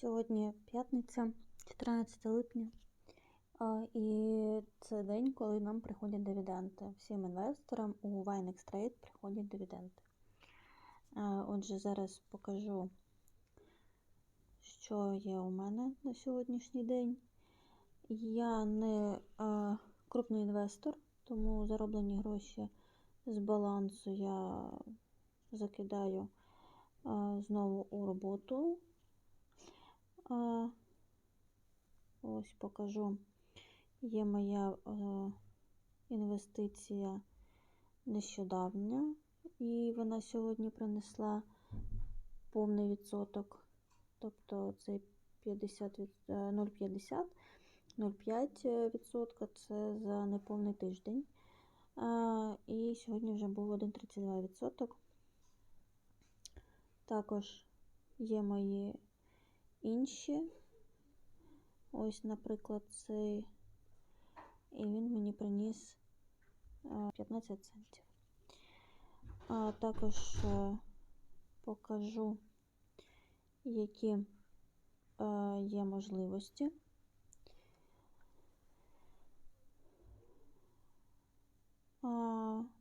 Сьогодні п'ятниця, 14 липня, і це день, коли нам приходять дивіденди. Всім інвесторам у Vinex Trade приходять дивіденди. Отже, зараз покажу, що є у мене на сьогоднішній день. Я не крупний інвестор, тому зароблені гроші з балансу я закидаю знову у роботу. А, Ось покажу. Є моя е, інвестиція нещодавня, і вона сьогодні принесла повний відсоток. Тобто це 50 від, е, 0,50, 0,5 відсотка це за неповний тиждень. І сьогодні вже був 1,32 відсоток. Також є мої інші. Ось, наприклад, цей. І він мені приніс 15 центів. А також е, покажу, які е, є можливості.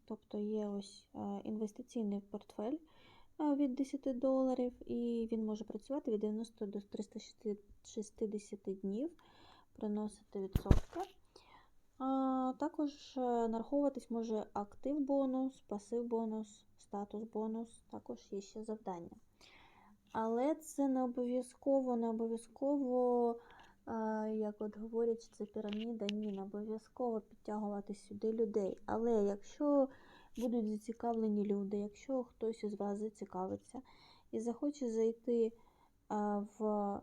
Тобто є ось е, інвестиційний портфель е, від 10 доларів, і він може працювати від 90 до 360 днів, приносити відсотки. А, Також е, нараховуватись може актив бонус, пасив бонус, статус бонус, також є ще завдання. Але це не обов'язково, не обов'язково, е, як от говорять, це піраміда, ні, не обов'язково підтягувати сюди людей. Але якщо будуть зацікавлені люди, якщо хтось із вас зацікавиться і захоче зайти в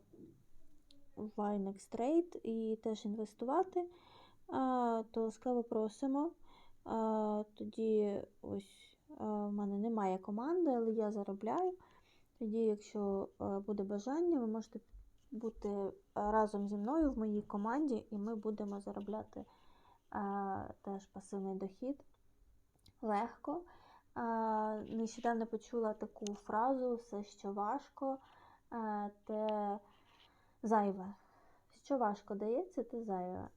Vinex Trade і теж інвестувати, то ласкаво просимо. Тоді ось в мене немає команди, але я заробляю. Тоді, якщо буде бажання, ви можете бути разом зі мною в моїй команді, і ми будемо заробляти теж пасивний дохід легко. Нещодавно почула таку фразу все, що важко, а, те зайве. Що важко дається, те зайве.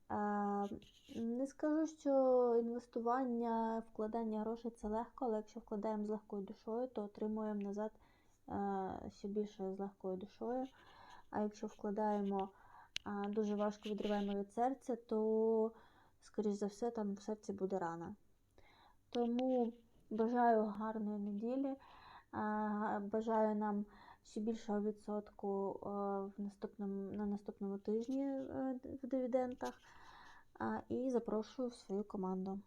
Не скажу, що інвестування, вкладання грошей це легко, але якщо вкладаємо з легкою душою, то отримуємо назад а, ще більше з легкою душою. А якщо вкладаємо дуже важко відриваємо від серця, то, скоріш за все, там в серці буде рана. Тому бажаю гарної неділі. Бажаю нам ще більшого відсотку в наступному, на наступному тижні е, в дивідендах. І запрошую в свою команду.